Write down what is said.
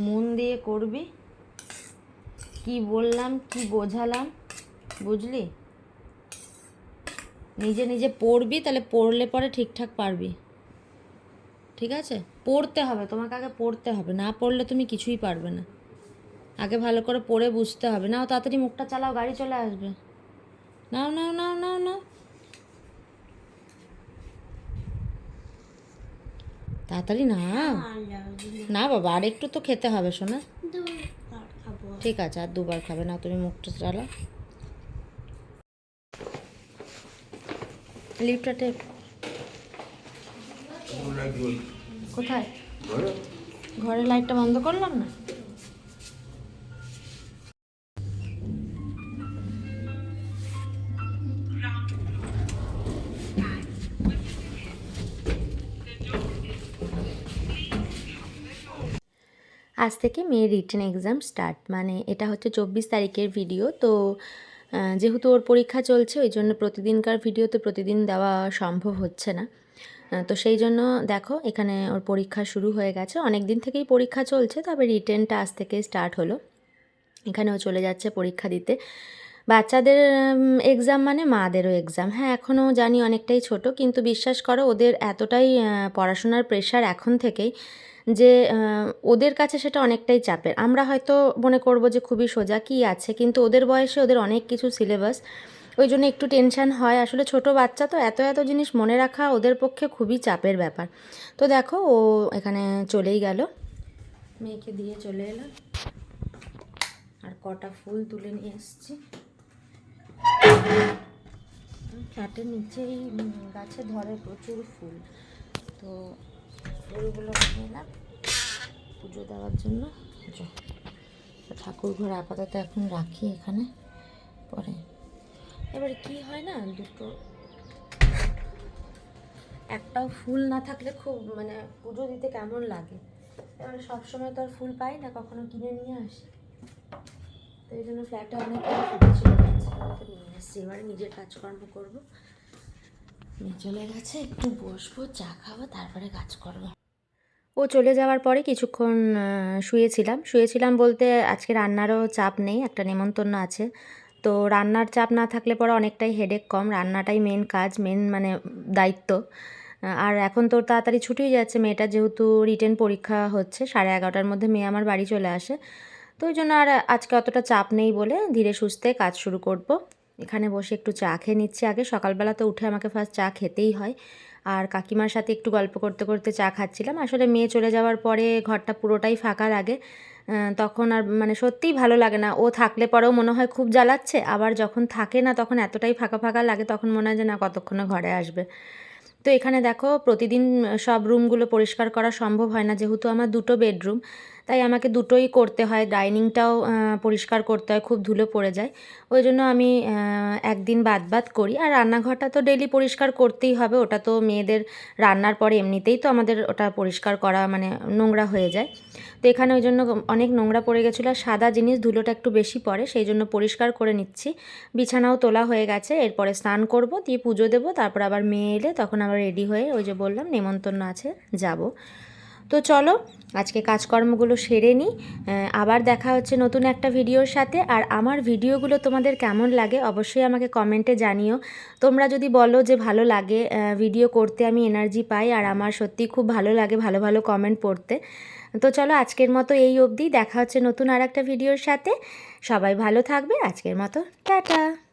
মন দিয়ে করবি? কি বললাম, কি বোঝালাম? বুঝলি? নিজে নিজে পড়বি, তাহলে পড়লে পরে ঠিকঠাক পারবি। ঠিক আছে? পড়তে হবে, তোমাকে আগে পড়তে হবে। না পড়লে তুমি কিছুই পারবে না। আগে ভালো করে পড়ে বুঝতে হবে। নাও তাড়াতাড়ি মুখটা চালাও, গাড়ি চলে আসবে। নাও নাও নাও নাও নাও। তাড়াতাড়ি না। না বাবা, আর একটু তো খেতে হবে, শোনা। ঠিক আছে, আর দুবার খাবে, না তুমি মুখটা চালা। লিপটা টেপ। কোথায়? ঘরের লাইটটা বন্ধ করলাম না? আজ থেকে মেয়ের রিটেন এক্সাম স্টার্ট মানে এটা হচ্ছে চব্বিশ তারিখের ভিডিও তো যেহেতু ওর পরীক্ষা চলছে, ওই জন্য প্রতিদিনকার ভিডিও তো প্রতিদিন দেওয়া সম্ভব হচ্ছে না। তো সেই জন্য দেখো, এখানে ওর পরীক্ষা শুরু হয়ে গেছে। অনেক দিন থেকেই পরীক্ষা চলছে, তবে রিটেনটা আজ থেকে স্টার্ট হলো। এখানেও চলে যাচ্ছে পরীক্ষা দিতে। বাচ্চাদের এক্সাম মানে মাদেরও এক্সাম হ্যাঁ এখনও জানি অনেকটাই ছোট, কিন্তু বিশ্বাস করো ওদের এতটাই পড়াশোনার প্রেশার এখন থেকেই যে ওদের কাছে সেটা অনেকটাই চাপের। আমরা হয়তো মনে করব যে খুবই সোজা কী আছে, কিন্তু ওদের বয়সে ওদের অনেক কিছু সিলেবাস ওই জন্য একটু টেনশন হয়। আসলে ছোট বাচ্চা তো এত এত জিনিস মনে রাখা ওদের পক্ষে খুবই চাপের ব্যাপার। তো দেখো, ও এখানে চলেই গেল। মেয়েকে দিয়ে চলে এলাম আর কটা ফুল তুলে নিয়ে এসেছি। ফ্ল্যাটের নিচেই গাছে ধরে প্রচুর ফুল। তো ফুলগুলো নিয়ে এলাম পুজো দেওয়ার জন্য। ঠাকুর ঘর আপাতত এখন রাখি এখানে, পরে। এবার কি হয় না, দুটো একটাও ফুল না থাকলে খুব মানে পুজো দিতে কেমন লাগে? এবারে সবসময় তো আর ফুল পাই না, কখনো কিনে নিয়ে আসি। তো এই জন্য ফ্ল্যাটে অনেক নিয়ে এসছি। এবারে নিজের কাজকর্ম করব। চলে গেছে, একটু বসবো, চা খাব, তারপরে কাজ করব। ও চলে যাওয়ার পরে কিছুক্ষণ শুয়েছিলাম। শুয়েছিলাম বলতে আজকে রান্নারও চাপ নেই, একটা নেমন্তন্ন আছে। তো রান্নার চাপ না থাকলে পরে অনেকটাই হেডেক কম। রান্নাটাই মেন কাজ মেন মানে দায়িত্ব। আর এখন তোর তাড়াতাড়ি ছুটি যাচ্ছে। মেয়েটা যেহেতু রিটেন পরীক্ষা হচ্ছে, সাড়ে এগারোটার মধ্যে মেয়ে আমার বাড়ি চলে আসে। তো ওই জন্য আর আজকে অতটা চাপ নেই বলে ধীরে সুস্থে কাজ শুরু করব। এখানে বসে একটু চা খেয়ে নিচ্ছি আগে। সকালবেলা তো উঠে আমাকে ফার্স্ট চা খেতেই হয়। আর কাকিমার সাথে একটু গল্প করতে করতে চা খাচ্ছিলাম। আসলে মেয়ে চলে যাওয়ার পরে ঘরটা পুরোটাই ফাঁকা লাগে। তখন আর মানে সত্যিই ভালো লাগে না। ও থাকলে পরেও মনে হয় খুব জ্বালাচ্ছে। আবার যখন থাকে না তখন এতটাই ফাঁকা ফাঁকা লাগে তখন মনে হয় যে না, কতক্ষণে ঘরে আসবে। তো এখানে দেখো, প্রতিদিন সব রুমগুলো পরিষ্কার করা সম্ভব হয় না। যেহেতু আমার দুটো বেডরুম তাই আমাকে দুটোই করতে হয়, ডাইনিংটাও পরিষ্কার করতে হয়, খুব ধুলো পড়ে যায়। ওই জন্য আমি একদিন বাদ বাদ করি। আর রান্নাঘরটা তো ডেলি পরিষ্কার করতেই হবে, ওটা তো মেয়েদের রান্নার পরে এমনিতেই তো আমাদের ওটা পরিষ্কার করা মানে নোংরা হয়ে যায়। তো এখানে ওই জন্য অনেক নোংরা পড়ে গেছিল, আর সাদা জিনিস ধুলোটা একটু বেশি পড়ে, সেই জন্য পরিষ্কার করে নিচ্ছি। বিছানাও তোলা হয়ে গেছে, এরপরে স্নান করব, দিয়ে পুজো দেবো, তারপর আবার মেয়ে এলে তখন আবার রেডি হয়ে ওই যে বললাম, নেমন্তন্ন আছে, যাব। তো চলো, আজকে কাজকর্মগুলো সেরে নিই আবার দেখা হচ্ছে নতুন একটা ভিডিওর সাথে। আর আমার ভিডিওগুলো তোমাদের কেমন লাগে অবশ্যই আমাকে কমেন্টে জানিও। তোমরা যদি বলো যে ভালো লাগে ভিডিও করতে আমি এনার্জি পাই, আর আমার সত্যি খুব ভালো লাগে ভালো ভালো কমেন্ট পড়তে। তো চলো, আজকের মতো এই অবধি। দেখা হচ্ছে নতুন আর একটা ভিডিওর সাথে। সবাই ভালো থাকবে। আজকের মতো টাটা।